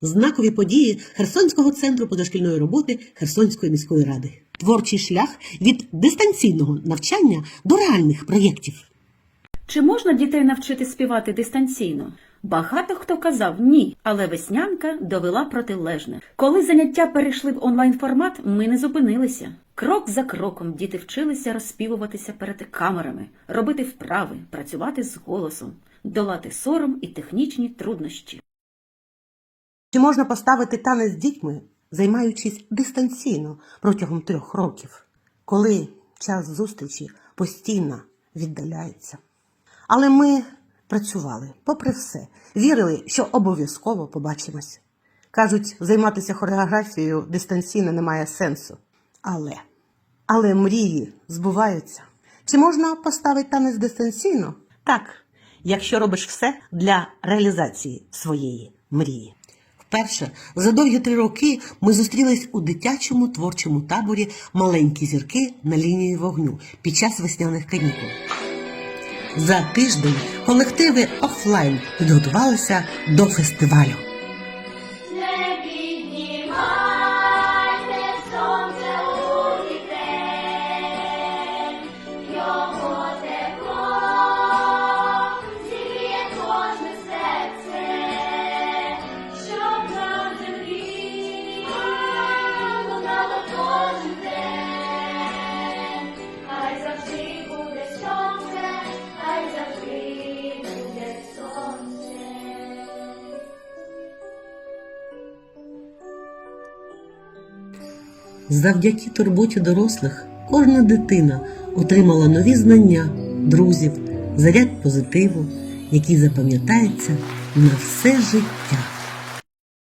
Знакові події Херсонського центру позашкільної роботи Херсонської міської ради. Творчий шлях від дистанційного навчання до реальних проєктів. Чи можна дітей навчити співати дистанційно? Багато хто казав ні, але веснянка довела протилежне. Коли заняття перейшли в онлайн формат, ми не зупинилися. Крок за кроком діти вчилися розспівуватися перед камерами, робити вправи, працювати з голосом, долати сором і технічні труднощі. Чи можна поставити танець з дітьми, займаючись дистанційно протягом трьох років, коли час зустрічі постійно віддаляється? Але ми працювали, попри все, вірили, що обов'язково побачимось. Кажуть, займатися хореографією дистанційно немає сенсу. Але, але мрії збуваються. Чи можна поставити танець дистанційно? Так, якщо робиш все для реалізації своєї мрії. Вперше за довгі три роки ми зустрілись у дитячому творчому таборі Маленькі зірки на лінії вогню під час весняних канікул. За тиждень колективи офлайн підготувалися до фестивалю. Не Завдяки турботі дорослих кожна дитина отримала нові знання, друзів, заряд позитиву, який запам'ятається на все життя.